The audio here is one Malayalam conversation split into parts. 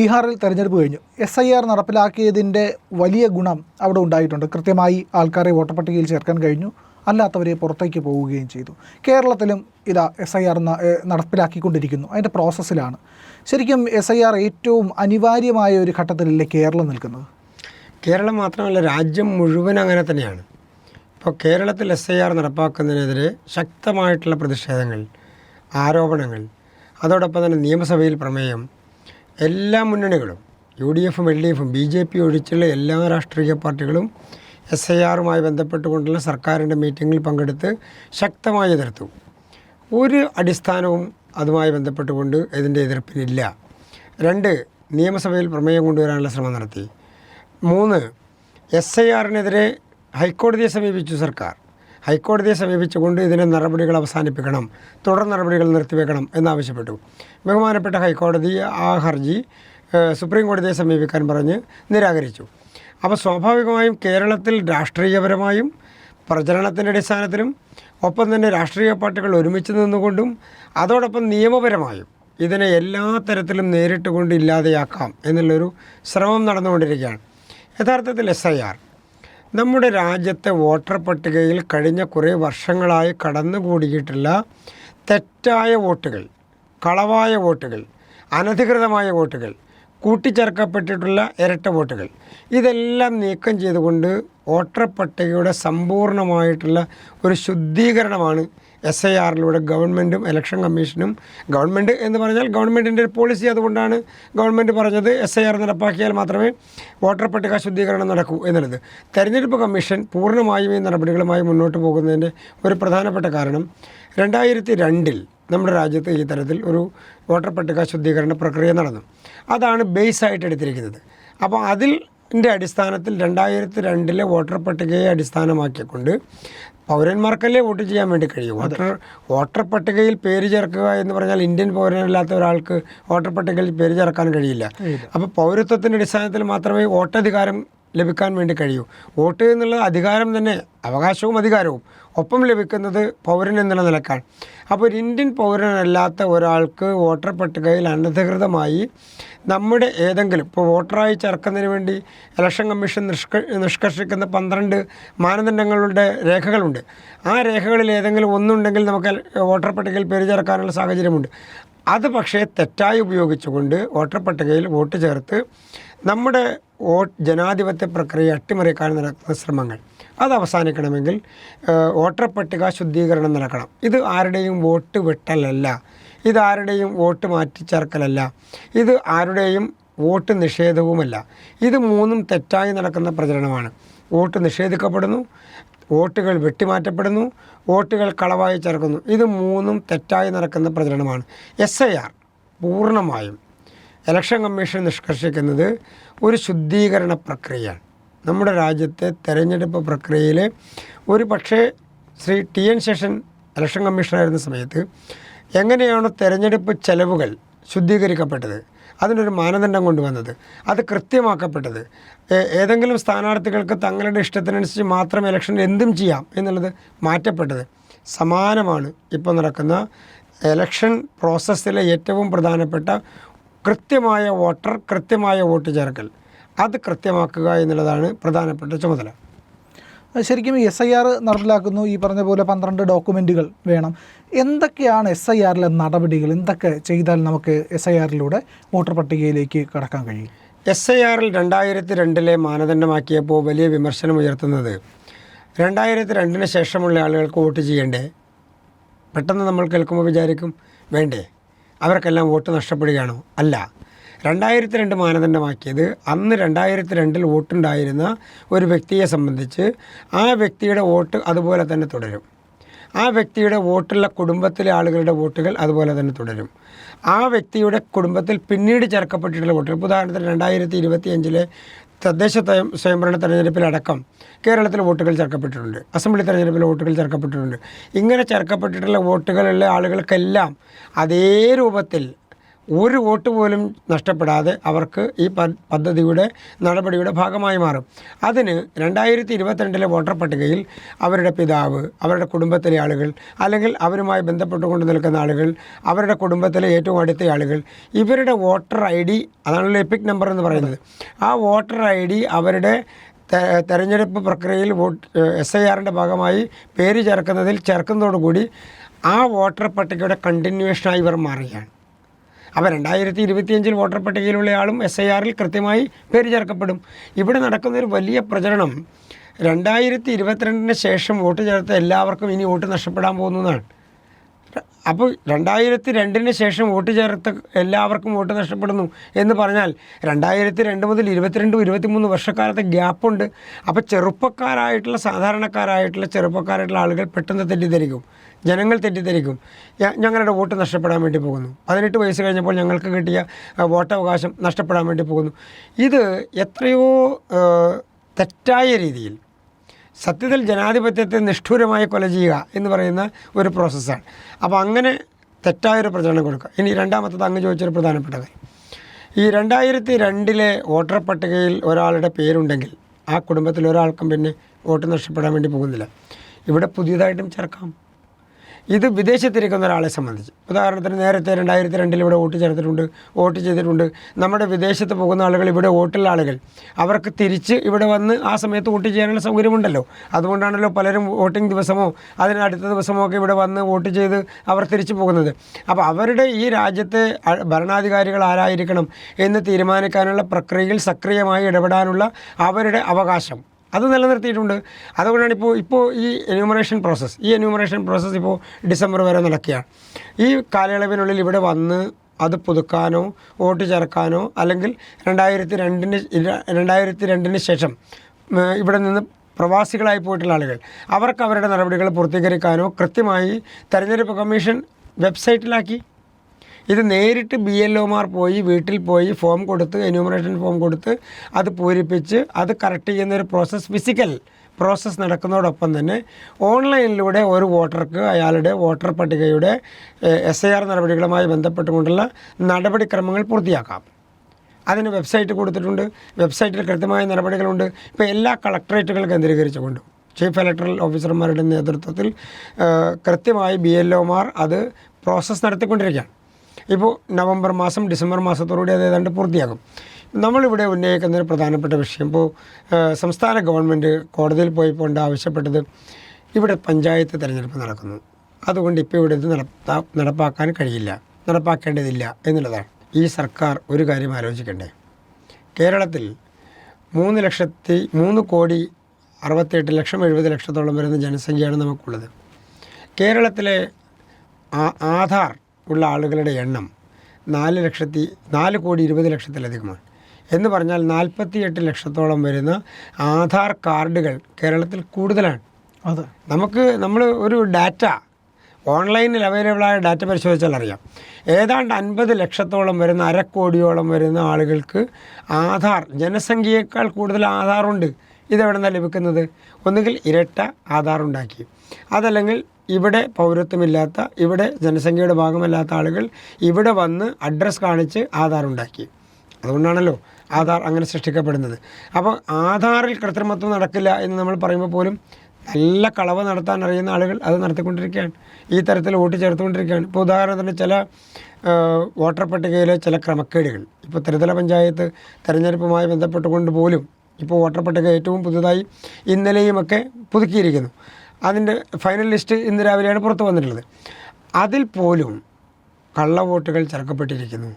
ബീഹാറിൽ തെരഞ്ഞെടുപ്പ് കഴിഞ്ഞു. എസ് ഐ ആർ നടപ്പിലാക്കിയതിന്റെ വലിയ ഗുണം അവിടെ ഉണ്ടായിട്ടുണ്ട്. കൃത്യമായി ആൾക്കാരെ വോട്ടർ പട്ടികയിൽ ചേർക്കാൻ കഴിഞ്ഞു. അല്ലാത്തവരെ പുറത്തേക്ക് പോവുകയും ചെയ്തു. കേരളത്തിലും ഇതാ എസ് ഐ ആർ നടപ്പിലാക്കിക്കൊണ്ടിരിക്കുന്നു. അതിന്റെ പ്രോസസ്സിലാണ്. ശരിക്കും എസ് ഐ ആർ ഏറ്റവും അനിവാര്യമായ ഒരു ഘട്ടത്തിലല്ലേ കേരളം നിൽക്കുന്നത്? കേരളം മാത്രമല്ല രാജ്യം മുഴുവൻ അങ്ങനെ തന്നെയാണ്. ഇപ്പോൾ കേരളത്തിൽ എസ് ഐ ആർ നടപ്പാക്കുന്നതിനെതിരെ ശക്തമായിട്ടുള്ള പ്രതിഷേധങ്ങൾ ആരോപണങ്ങൾ അതോടൊപ്പം തന്നെ നിയമസഭയിൽ പ്രമേയം എല്ലാ മുന്നണികളും യു ഡി എഫും എൽ ഡി എഫും ബി ജെ പി ഒഴിച്ചുള്ള എല്ലാ രാഷ്ട്രീയ പാർട്ടികളും എസ് ഐ ആറുമായി ബന്ധപ്പെട്ടുകൊണ്ടുള്ള സർക്കാരിന്റെ മീറ്റിങ്ങിൽ പങ്കെടുത്ത് ശക്തമായി എതിർത്തു. ഒരു അടിസ്ഥാനവും അതുമായി ബന്ധപ്പെട്ടുകൊണ്ട് ഇതിന്റെ എതിർപ്പിനില്ല. രണ്ട് നിയമസഭയിൽ പ്രമേയം കൊണ്ടുവരാനുള്ള ശ്രമം നടത്തി. മൂന്ന് എസ് ഐ ആറിനെതിരെ ഹൈക്കോടതിയെ സമീപിച്ചു സർക്കാർ. ഹൈക്കോടതിയെ സമീപിച്ചുകൊണ്ട് ഇതിന്റെ നടപടികൾ അവസാനിപ്പിക്കണം തുടർ നടപടികൾ നിർത്തിവെക്കണം എന്നാവശ്യപ്പെട്ടു. ബഹുമാനപ്പെട്ട ഹൈക്കോടതി ആ ഹർജി സുപ്രീം കോടതിയെ സമീപിക്കാൻ പറഞ്ഞ് നിരാകരിച്ചു. അപ്പോൾ സ്വാഭാവികമായും കേരളത്തിൽ രാഷ്ട്രീയപരമായും പ്രചരണത്തിന്റെ അടിസ്ഥാനത്തിലും ഒപ്പം തന്നെ രാഷ്ട്രീയ പാർട്ടികൾ ഒരുമിച്ച് നിന്നുകൊണ്ടും അതോടൊപ്പം നിയമപരമായും ഇതിനെ എല്ലാ തരത്തിലും നേരിട്ട് കൊണ്ട് ഇല്ലാതെയാക്കാം എന്നുള്ളൊരു ശ്രമം നടന്നുകൊണ്ടിരിക്കുകയാണ്. യഥാർത്ഥത്തിൽ എസ് ഐ ആർ നമ്മുടെ രാജ്യത്തെ വോട്ടർ പട്ടികയിൽ കഴിഞ്ഞ കുറേ വർഷങ്ങളായി കടന്നുകൂടിയിട്ടുള്ള തെറ്റായ വോട്ടുകൾ കളവായ വോട്ടുകൾ അനധികൃതമായ വോട്ടുകൾ കൂട്ടിച്ചേർക്കപ്പെട്ടിട്ടുള്ള ഇരട്ട വോട്ടുകൾ ഇതെല്ലാം നീക്കം ചെയ്തുകൊണ്ട് വോട്ടർ പട്ടികയുടെ സമ്പൂർണമായിട്ടുള്ള ഒരു ശുദ്ധീകരണമാണ് എസ് ഐ ആറിലൂടെ ഗവൺമെന്റും ഇലക്ഷൻ കമ്മീഷനും ഗവൺമെന്റ് എന്ന് പറഞ്ഞാൽ ഗവൺമെന്റിന്റെ ഒരു പോളിസി അതുകൊണ്ടാണ് ഗവൺമെന്റ് പറഞ്ഞത് എസ് ഐ ആർ നടപ്പാക്കിയാൽ മാത്രമേ വോട്ടർ പട്ടിക ശുദ്ധീകരണം നടക്കൂ എന്നുള്ളത്. തെരഞ്ഞെടുപ്പ് കമ്മീഷൻ പൂർണമായും ഈ നടപടികളുമായി മുന്നോട്ട് പോകുന്നതിന്റെ ഒരു പ്രധാനപ്പെട്ട കാരണം രണ്ടായിരത്തി രണ്ടിൽ നമ്മുടെ രാജ്യത്ത് ഈ തരത്തിൽ ഒരു വോട്ടർ പട്ടിക ശുദ്ധീകരണ പ്രക്രിയ നടന്നു. അതാണ് ബേസ് ആയിട്ട് എടുത്തിരിക്കുന്നത്. അപ്പോൾ അതിൽ ന്റെ അടിസ്ഥാനത്തിൽ രണ്ടായിരത്തി രണ്ടിലെ വോട്ടർ പട്ടികയെ അടിസ്ഥാനമാക്കിക്കൊണ്ട് പൗരന്മാർക്കല്ലേ വോട്ട് ചെയ്യാൻ വേണ്ടി കഴിയും? വോട്ടർ വോട്ടർ പട്ടികയിൽ പേര് ചേർക്കുക എന്ന് പറഞ്ഞാൽ ഇന്ത്യൻ പൗരനല്ലാത്ത ഒരാൾക്ക് വോട്ടർ പട്ടികയിൽ പേര് ചേർക്കാൻ കഴിയില്ല. അപ്പോൾ പൗരത്വത്തിന്റെ അടിസ്ഥാനത്തിൽ മാത്രമേ വോട്ടധികാരം ലഭിക്കാൻ വേണ്ടി കഴിയൂ. വോട്ട് എന്നുള്ള അധികാരം തന്നെ അവകാശവും അധികാരവും. ഒപ്പം ലഭിക്കുന്നത് പൗരൻ എന്നുള്ള നിലക്കാണ്. അപ്പോൾ ഒരു ഇന്ത്യൻ പൗരനല്ലാത്ത ഒരാൾക്ക് വോട്ടർ പട്ടികയിൽ അനധികൃതമായി നമ്മുടെ ഏതെങ്കിലും ഇപ്പോൾ വോട്ടറായി ചേർക്കുന്നതിന് വേണ്ടി ഇലക്ഷൻ കമ്മീഷൻ നിഷ്ക നിഷ്കർഷിക്കുന്ന പന്ത്രണ്ട് മാനദണ്ഡങ്ങളുടെ രേഖകളുണ്ട്. ആ രേഖകളിൽ ഏതെങ്കിലും ഒന്നുണ്ടെങ്കിൽ നമുക്ക് വോട്ടർ പട്ടികയിൽ പേര് ചേർക്കാനുള്ള സാഹചര്യമുണ്ട്. അത് പക്ഷേ തെറ്റായി ഉപയോഗിച്ചുകൊണ്ട് വോട്ടർ പട്ടികയിൽ വോട്ട് ചേർത്ത് നമ്മുടെ വോട്ട് ജനാധിപത്യ പ്രക്രിയ അട്ടിമറിക്കാൻ നടക്കുന്ന ശ്രമങ്ങൾ. അത് അവസാനിക്കണമെങ്കിൽ വോട്ടർ പട്ടിക ശുദ്ധീകരണം നടക്കണം. ഇത് ആരുടെയും വോട്ട് വെട്ടലല്ല. ഇത് ആരുടെയും വോട്ട് മാറ്റിച്ചേർക്കലല്ല. ഇത് ആരുടെയും വോട്ട് നിഷേധവുമല്ല. ഇത് മൂന്നും തെറ്റായി നടക്കുന്ന പ്രചരണമാണ്. വോട്ട് നിഷേധിക്കപ്പെടുന്നു വോട്ടുകൾ വെട്ടിമാറ്റപ്പെടുന്നു വോട്ടുകൾ കളവായി ചേർക്കുന്നു. ഇത് മൂന്നും തെറ്റായി നടക്കുന്ന പ്രചരണമാണ്. എസ് ഐ ആർ പൂർണമായും ഇലക്ഷൻ കമ്മീഷൻ നിഷ്കർഷിക്കുന്നത് ഒരു ശുദ്ധീകരണ പ്രക്രിയയാണ്. നമ്മുടെ രാജ്യത്തെ തെരഞ്ഞെടുപ്പ് പ്രക്രിയയിൽ ഒരു പക്ഷേ Shri T N Seshan election കമ്മീഷണറായിരുന്ന സമയത്ത് എങ്ങനെയാണ് തെരഞ്ഞെടുപ്പ് ചെലവുകൾ ശുദ്ധീകരിക്കപ്പെട്ടത്? അതിനൊരു മാനദണ്ഡം കൊണ്ടുവന്നത്. അത് കൃത്യമാക്കപ്പെട്ടത്. ഏതെങ്കിലും സ്ഥാനാർത്ഥികൾക്ക് തങ്ങളുടെ ഇഷ്ടത്തിനനുസരിച്ച് മാത്രം ഇലക്ഷനിൽ എന്തും ചെയ്യാം എന്നുള്ളത് മാറ്റപ്പെട്ടത് സമാനമാണ് ഇപ്പോൾ നടക്കുന്ന ഇലക്ഷൻ പ്രോസസ്സിലെ ഏറ്റവും പ്രധാനപ്പെട്ട കൃത്യമായ വോട്ടർ കൃത്യമായ വോട്ട് ചേർക്കൽ. അത് കൃത്യമാക്കുക എന്നുള്ളതാണ് പ്രധാനപ്പെട്ട ചുമതല. ശരിക്കും എസ് ഐ ആർ നടപ്പിലാക്കുന്നു. ഈ പറഞ്ഞ പോലെ പന്ത്രണ്ട് ഡോക്യുമെന്റുകൾ വേണം. എന്തൊക്കെയാണ് എസ് ഐ ആറിലെ നടപടികൾ? എന്തൊക്കെ ചെയ്താൽ നമുക്ക് എസ് ഐ ആറിലൂടെ വോട്ടർ പട്ടികയിലേക്ക് കടക്കാൻ കഴിയും? എസ് ഐ ആറിൽ രണ്ടായിരത്തി രണ്ടിലെ മാനദണ്ഡമാക്കിയപ്പോൾ വലിയ വിമർശനം ഉയർത്തുന്നത്. രണ്ടായിരത്തി രണ്ടിന് ശേഷമുള്ള ആളുകൾക്ക് വോട്ട് ചെയ്യണ്ടേ? പെട്ടെന്ന് നമ്മൾ കേൾക്കുമ്പോൾ വിചാരിക്കും വേണ്ടേ? അവർക്കെല്ലാം വോട്ട് നഷ്ടപ്പെടുകയാണോ. അല്ല രണ്ടായിരത്തി രണ്ട് മാനദണ്ഡമാക്കിയത് അന്ന് രണ്ടായിരത്തി രണ്ടിൽ വോട്ടുണ്ടായിരുന്ന ഒരു വ്യക്തിയെ സംബന്ധിച്ച് ആ വ്യക്തിയുടെ വോട്ട് അതുപോലെ തന്നെ തുടരും. ആ വ്യക്തിയുടെ വോട്ടുള്ള കുടുംബത്തിലെ ആളുകളുടെ വോട്ടുകൾ അതുപോലെ തന്നെ തുടരും. ആ വ്യക്തിയുടെ കുടുംബത്തിൽ പിന്നീട് ചേർക്കപ്പെട്ടിട്ടുള്ള വോട്ടുകൾ. ഉദാഹരണത്തിന് രണ്ടായിരത്തി ഇരുപത്തി അഞ്ചിലെ തദ്ദേശ സ്വയം സ്വയംഭരണ തെരഞ്ഞെടുപ്പിലടക്കം കേരളത്തിൽ വോട്ടുകൾ ചേർക്കപ്പെട്ടിട്ടുണ്ട്. അസംബ്ലി തെരഞ്ഞെടുപ്പിൽ വോട്ടുകൾ ചേർക്കപ്പെട്ടിട്ടുണ്ട്. ഇങ്ങനെ ചേർക്കപ്പെട്ടിട്ടുള്ള വോട്ടുകളുള്ള ആളുകൾക്കെല്ലാം അതേ രൂപത്തിൽ ഒരു വോട്ട് പോലും നഷ്ടപ്പെടാതെ അവർക്ക് ഈ പദ്ധതിയുടെ നടപടിയുടെ ഭാഗമായി മാറും. അതിന് രണ്ടായിരത്തി ഇരുപത്തിരണ്ടിലെ വോട്ടർ പട്ടികയിൽ അവരുടെ പിതാവ് അവരുടെ കുടുംബത്തിലെ ആളുകൾ അല്ലെങ്കിൽ അവരുമായി ബന്ധപ്പെട്ടുകൊണ്ട് നിൽക്കുന്ന ആളുകൾ അവരുടെ കുടുംബത്തിലെ ഏറ്റവും അടുത്ത ആളുകൾ ഇവരുടെ വോട്ടർ ഐ ഡി അതാണല്ലോ എപ്പിക് നമ്പർ എന്ന് പറയുന്നത്. ആ വോട്ടർ ഐ ഡി അവരുടെ തെരഞ്ഞെടുപ്പ് പ്രക്രിയയിൽ വോട്ട് എസ് ഐ ആറിന്റെ ഭാഗമായി പേര് ചേർക്കുന്നതിൽ ചേർക്കുന്നതോടുകൂടി ആ വോട്ടർ പട്ടികയുടെ കണ്ടിന്യൂഷനായി ഇവർ മാറുകയാണ്. അപ്പോൾ രണ്ടായിരത്തി ഇരുപത്തിയഞ്ചിൽ വോട്ടർ പട്ടികയിലുള്ള ആളും എസ് ഐ ആറിൽ കൃത്യമായി പേര് ചേർക്കപ്പെടും ഇവിടെ നടക്കുന്ന ഒരു വലിയ പ്രചരണം രണ്ടായിരത്തി ഇരുപത്തിരണ്ടിന് ശേഷം വോട്ട് ചേർത്ത എല്ലാവർക്കും ഇനി വോട്ട് നഷ്ടപ്പെടാൻ പോകുന്നതാണ്. അപ്പോൾ രണ്ടായിരത്തി രണ്ടിന് ശേഷം വോട്ട് ചേർത്ത എല്ലാവർക്കും വോട്ട് നഷ്ടപ്പെടുന്നു എന്ന് പറഞ്ഞാൽ രണ്ടായിരത്തി രണ്ട് മുതൽ ഇരുപത്തിരണ്ടും ഇരുപത്തിമൂന്ന് വർഷക്കാലത്തെ ഗ്യാപ്പുണ്ട്. അപ്പോൾ ചെറുപ്പക്കാരായിട്ടുള്ള സാധാരണക്കാരായിട്ടുള്ള ചെറുപ്പക്കാരായിട്ടുള്ള ആളുകൾ പെട്ടെന്ന് തെറ്റിദ്ധരിക്കും. ജനങ്ങൾ തെറ്റിദ്ധരിക്കും. ഞങ്ങളുടെ വോട്ട് നഷ്ടപ്പെടാൻ വേണ്ടി പോകുന്നു. പതിനെട്ട് വയസ്സ് കഴിഞ്ഞപ്പോൾ ഞങ്ങൾക്ക് കിട്ടിയ വോട്ടവകാശം നഷ്ടപ്പെടാൻ വേണ്ടി പോകുന്നു. ഇത് എത്രയോ തെറ്റായ രീതിയിൽ സത്യത്തിൽ ജനാധിപത്യത്തെ നിഷ്ഠൂരമായി കൊല ചെയ്യുക എന്ന് പറയുന്ന ഒരു പ്രോസസ്സാണ് അപ്പോൾ അങ്ങനെ തെറ്റായൊരു പ്രചരണം കൊടുക്കുക. ഇനി രണ്ടാമത്തത് അങ്ങ് ചോദിച്ചൊരു പ്രധാനപ്പെട്ടത് ഈ രണ്ടായിരത്തി രണ്ടിലെ വോട്ടർ പട്ടികയിൽ ഒരാളുടെ പേരുണ്ടെങ്കിൽ ആ കുടുംബത്തിൽ ഒരാൾക്കും പിന്നെ വോട്ട് നഷ്ടപ്പെടാൻ വേണ്ടി പോകുന്നില്ല. ഇവിടെ പുതിയതായിട്ടും ചേർക്കാം. ഇത് വിദേശത്തിരിക്കുന്ന ഒരാളെ സംബന്ധിച്ച്. ഉദാഹരണത്തിന് നേരത്തെ രണ്ടായിരത്തി രണ്ടിൽ ഇവിടെ വോട്ട് ചേർത്തിട്ടുണ്ട് വോട്ട് ചെയ്തിട്ടുണ്ട്. നമ്മുടെ വിദേശത്ത് പോകുന്ന ആളുകൾ ഇവിടെ വോട്ടുള്ള ആളുകൾ അവർക്ക് തിരിച്ച് ഇവിടെ വന്ന് ആ സമയത്ത് വോട്ട് ചെയ്യാനുള്ള സൗകര്യമുണ്ടല്ലോ. അതുകൊണ്ടാണല്ലോ പലരും വോട്ടിംഗ് ദിവസമോ അതിന് അടുത്ത ദിവസമോ ഒക്കെ ഇവിടെ വന്ന് വോട്ട് ചെയ്ത് അവർ തിരിച്ചു പോകുന്നത്. അപ്പോൾ അവരുടെ ഈ രാജ്യത്തെ ഭരണാധികാരികൾ ആരായിരിക്കണം എന്ന് തീരുമാനിക്കാനുള്ള പ്രക്രിയയിൽ സക്രിയമായി ഇടപെടാനുള്ള അവരുടെ അവകാശം. അത് നിലനിർത്തിയിട്ടുണ്ട്. അതുകൊണ്ടാണ് ഇപ്പോൾ ഇപ്പോൾ ഈ എന്യൂമറേഷൻ പ്രോസസ്സ് ഈ എന്യൂമറേഷൻ പ്രോസസ്സ് ഇപ്പോൾ ഡിസംബർ വരെ നടക്കുകയാണ്. ഈ കാലയളവിനുള്ളിൽ ഇവിടെ വന്ന് അത് പുതുക്കാനോ വോട്ട് ചേർക്കാനോ അല്ലെങ്കിൽ രണ്ടായിരത്തി രണ്ടിന് രണ്ടായിരത്തി രണ്ടിന് ശേഷം ഇവിടെ നിന്ന് പ്രവാസികളായി പോയിട്ടുള്ള ആളുകൾ അവർക്ക് അവരുടെ നടപടികൾ പൂർത്തീകരിക്കാനോ കൃത്യമായി തെരഞ്ഞെടുപ്പ് കമ്മീഷൻ വെബ്സൈറ്റിലാക്കി ഇത് നേരിട്ട് ബി എൽ ഒമാർ പോയി വീട്ടിൽ പോയി ഫോം കൊടുത്ത് എന്യൂമറേഷൻ ഫോം കൊടുത്ത് അത് പൂരിപ്പിച്ച് അത് കറക്റ്റ് ചെയ്യുന്ന ഒരു പ്രോസസ്സ് ഫിസിക്കൽ പ്രോസസ്സ് നടക്കുന്നതോടൊപ്പം തന്നെ ഓൺലൈനിലൂടെ ഒരു വോട്ടർക്ക് അയാളുടെ വോട്ടർ പട്ടികയുടെ എസ് ഐ ആർ നടപടികളുമായി ബന്ധപ്പെട്ടുകൊണ്ടുള്ള നടപടിക്രമങ്ങൾ പൂർത്തിയാക്കാം. അതിന് വെബ്സൈറ്റ് കൊടുത്തിട്ടുണ്ട്. വെബ്സൈറ്റിൽ കൃത്യമായ നടപടികളുണ്ട്. ഇപ്പോൾ എല്ലാ കളക്ടറേറ്റുകൾ കേന്ദ്രീകരിച്ചുകൊണ്ടും ചീഫ് ഇലക്ടറൽ ഓഫീസർമാരുടെ നേതൃത്വത്തിൽ കൃത്യമായി ബി എൽ ഒമാർ അത് പ്രോസസ്സ് നടത്തിക്കൊണ്ടിരിക്കുകയാണ്. ഇപ്പോൾ നവംബർ മാസം ഡിസംബർ മാസത്തോടുകൂടി അത് ഏതാണ്ട് പൂർത്തിയാകും. നമ്മളിവിടെ ഉന്നയിക്കുന്ന ഒരു പ്രധാനപ്പെട്ട വിഷയം ഇപ്പോൾ സംസ്ഥാന ഗവൺമെന്റ് കോടതിയിൽ പോയിക്കൊണ്ട് ആവശ്യപ്പെട്ടത് ഇവിടെ പഞ്ചായത്ത് തിരഞ്ഞെടുപ്പ് നടക്കുന്നു. അതുകൊണ്ട് ഇപ്പോൾ ഇവിടെ ഇത് നടപ്പാ നടപ്പാക്കാൻ കഴിയില്ല നടപ്പാക്കേണ്ടതില്ല എന്നുള്ളതാണ്. ഈ സർക്കാർ ഒരു കാര്യം ആലോചിക്കണ്ടേ? കേരളത്തിൽ മൂന്ന് ലക്ഷത്തി മൂന്ന് കോടി അറുപത്തിയെട്ട് ലക്ഷം എഴുപത് ലക്ഷത്തോളം വരുന്ന ജനസംഖ്യയാണ് നമുക്കുള്ളത്. കേരളത്തിലെ ആധാർ ഉള്ള ആളുകളുടെ എണ്ണം നാല് ലക്ഷത്തി നാല് കോടി ഇരുപത് ലക്ഷത്തിലധികമാണ്. എന്ന് പറഞ്ഞാൽ നാൽപ്പത്തിയെട്ട് ലക്ഷത്തോളം വരുന്ന ആധാർ കാർഡുകൾ കേരളത്തിൽ കൂടുതലാണ്. അത്. നമുക്ക് നമ്മൾ ഒരു ഡാറ്റ ഓൺലൈനിൽ അവൈലബിളായ ഡാറ്റ പരിശോധിച്ചാൽ അറിയാം. ഏതാണ്ട് അൻപത് ലക്ഷത്തോളം വരുന്ന അരക്കോടിയോളം വരുന്ന ആളുകൾക്ക് ആധാർ ജനസംഖ്യയേക്കാൾ കൂടുതൽ ആധാറുണ്ട്. ഇതെവിടെ നിന്നാണ് ലഭിക്കുന്നത്? ഒന്നുകിൽ ഇരട്ട ആധാർ ഉണ്ടാക്കി. അതല്ലെങ്കിൽ ഇവിടെ പൗരത്വമില്ലാത്ത ഇവിടെ ജനസംഖ്യയുടെ ഭാഗമല്ലാത്ത ആളുകൾ ഇവിടെ വന്ന് അഡ്രസ്സ് കാണിച്ച് ആധാർ ഉണ്ടാക്കി. അതുകൊണ്ടാണല്ലോ ആധാർ അങ്ങനെ സൃഷ്ടിക്കപ്പെടുന്നത്. അപ്പോൾ ആധാറിൽ കൃത്രിമത്വം നടക്കില്ല എന്ന് നമ്മൾ പറയുമ്പോൾ പോലും നല്ല കളവ് നടത്താൻ അറിയുന്ന ആളുകൾ അത് നടത്തിക്കൊണ്ടിരിക്കുകയാണ്. ഈ തരത്തിൽ വോട്ട് ചേർത്തുകൊണ്ടിരിക്കുകയാണ്. ഇപ്പോൾ ഉദാഹരണത്തിന് ചില വോട്ടർ പട്ടികയിലെ ചില ക്രമക്കേടുകൾ. ഇപ്പോൾ ത്രിതല പഞ്ചായത്ത് തെരഞ്ഞെടുപ്പുമായി ബന്ധപ്പെട്ടുകൊണ്ട് പോലും ഇപ്പോൾ വോട്ടർ പട്ടിക ഏറ്റവും പുതുതായി ഇന്നലെയുമൊക്കെ പുതുക്കിയിരിക്കുന്നു. അതിന്റെ ഫൈനൽ ലിസ്റ്റ് ഇന്ന് രാവിലെയാണ് പുറത്തു വന്നിട്ടുള്ളത്. അതിൽ പോലും കള്ള വോട്ടുകൾ ചേർക്കപ്പെട്ടിരിക്കുന്നു.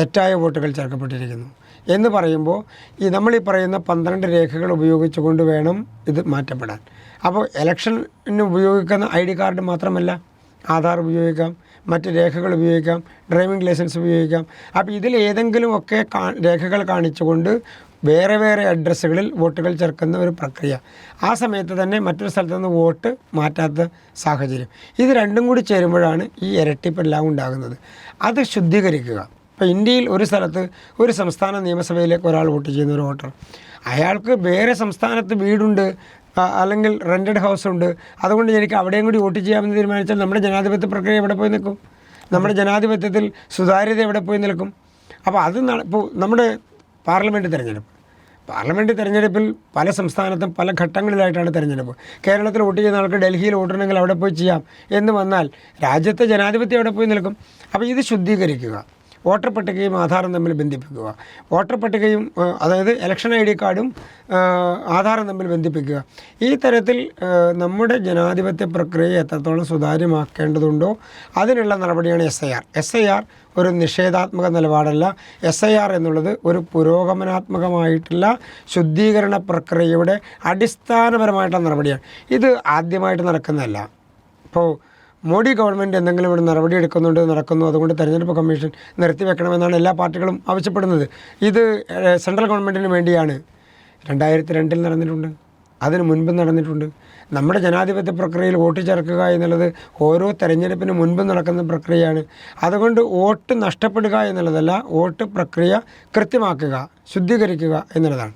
തെറ്റായ വോട്ടുകൾ ചേർക്കപ്പെട്ടിരിക്കുന്നു. എന്ന് പറയുമ്പോൾ ഈ നമ്മൾ ഈ പറയുന്ന പന്ത്രണ്ട് രേഖകൾ ഉപയോഗിച്ചുകൊണ്ട് വേണം ഇത് മാറ്റപ്പെടാൻ. അപ്പോൾ ഇലക്ഷന് ഉപയോഗിക്കുന്ന ഐ ഡി കാർഡ് മാത്രമല്ല ആധാർ ഉപയോഗിക്കാം മറ്റ് രേഖകൾ ഉപയോഗിക്കാം ഡ്രൈവിംഗ് ലൈസൻസ് ഉപയോഗിക്കാം. അപ്പോൾ ഇതിൽ ഏതെങ്കിലും ഒക്കെ രേഖകൾ കാണിച്ചുകൊണ്ട് വേറെ വേറെ അഡ്രസ്സുകളിൽ വോട്ടുകൾ ചേർക്കുന്ന ഒരു പ്രക്രിയ. ആ സമയത്ത് തന്നെ മറ്റൊരു സ്ഥലത്ത് നിന്ന് വോട്ട് മാറ്റാത്ത സാഹചര്യം. ഇത് രണ്ടും കൂടി ചേരുമ്പോഴാണ് ഈ ഇരട്ടിപ്പെല്ലാം ഉണ്ടാകുന്നത്. അത് ശുദ്ധീകരിക്കുക. ഇപ്പോൾ ഇന്ത്യയിൽ ഒരു സ്ഥലത്ത് ഒരു സംസ്ഥാന നിയമസഭയിലേക്ക് ഒരാൾ വോട്ട് ചെയ്യുന്ന ഒരു വോട്ടർ. അയാൾക്ക് വേറെ സംസ്ഥാനത്ത് വീടുണ്ട് അല്ലെങ്കിൽ റെന്റഡ് ഹൗസ് ഉണ്ട്. അതുകൊണ്ട് എനിക്ക് അവിടെയും കൂടി വോട്ട് ചെയ്യാമെന്ന് തീരുമാനിച്ചാൽ നമ്മുടെ ജനാധിപത്യ പ്രക്രിയ എവിടെ പോയി നിൽക്കും? നമ്മുടെ ജനാധിപത്യത്തിൽ സുതാര്യത എവിടെ പോയി നിൽക്കും? അപ്പോൾ അത് ഇപ്പോൾ നമ്മുടെ പാർലമെന്റ് തിരഞ്ഞെടുപ്പ്. പാർലമെന്റ് തിരഞ്ഞെടുപ്പിൽ പല സംസ്ഥാനത്തും പല ഘട്ടങ്ങളിലായിട്ടാണ് തിരഞ്ഞെടുപ്പ്. കേരളത്തിൽ വോട്ട് ചെയ്യുന്ന ആൾക്ക് ഡൽഹിയിൽ വോട്ടുണ്ടെങ്കിൽ അവിടെ പോയി ചെയ്യാം എന്ന് വന്നാൽ രാജ്യത്തെ ജനാധിപത്യം അവിടെ പോയി നിൽക്കും. അപ്പോൾ ഇത് ശുദ്ധീകരിക്കുക. വോട്ടർ പട്ടികയും ആധാറും തമ്മിൽ ബന്ധിപ്പിക്കുക. വോട്ടർ പട്ടികയും അതായത് ഇലക്ഷൻ ഐ ഡി കാർഡും ആധാറും തമ്മിൽ ബന്ധിപ്പിക്കുക. ഈ തരത്തിൽ നമ്മുടെ ജനാധിപത്യ പ്രക്രിയയെ എത്രത്തോളം സുതാര്യമാക്കേണ്ടതുണ്ടോ അതിനുള്ള നടപടിയാണ് S I R S I R ഒരു നിഷേധാത്മക നിലപാടല്ല. എസ് ഐ ആർ എന്നുള്ളത് ഒരു പുരോഗമനാത്മകമായിട്ടുള്ള ശുദ്ധീകരണ പ്രക്രിയയുടെ അടിസ്ഥാനപരമായിട്ടുള്ള നടപടിയാണ്. ഇത് ആദ്യമായിട്ട് നടക്കുന്നതല്ല. ഇപ്പോൾ മോഡി ഗവൺമെന്റ് എന്തെങ്കിലും ഇവിടെ നടപടി എടുക്കുന്നുണ്ട് നടക്കുന്നു അതുകൊണ്ട് തെരഞ്ഞെടുപ്പ് കമ്മീഷൻ നിർത്തിവെക്കണമെന്നാണ് എല്ലാ പാർട്ടികളും ആവശ്യപ്പെടുന്നത്. ഇത് സെൻട്രൽ ഗവൺമെന്റിന് വേണ്ടിയാണ്. രണ്ടായിരത്തി രണ്ടിൽ നടന്നിട്ടുണ്ട്. അതിന് മുൻപ് നടന്നിട്ടുണ്ട്. നമ്മുടെ ജനാധിപത്യ പ്രക്രിയയിൽ വോട്ട് ചേർക്കുക എന്നുള്ളത് ഓരോ തെരഞ്ഞെടുപ്പിന് മുൻപ് നടക്കുന്ന പ്രക്രിയയാണ്. അതുകൊണ്ട് വോട്ട് നഷ്ടപ്പെടുക എന്നുള്ളതല്ല വോട്ട് പ്രക്രിയ കൃത്യമാക്കുക ശുദ്ധീകരിക്കുക എന്നുള്ളതാണ്.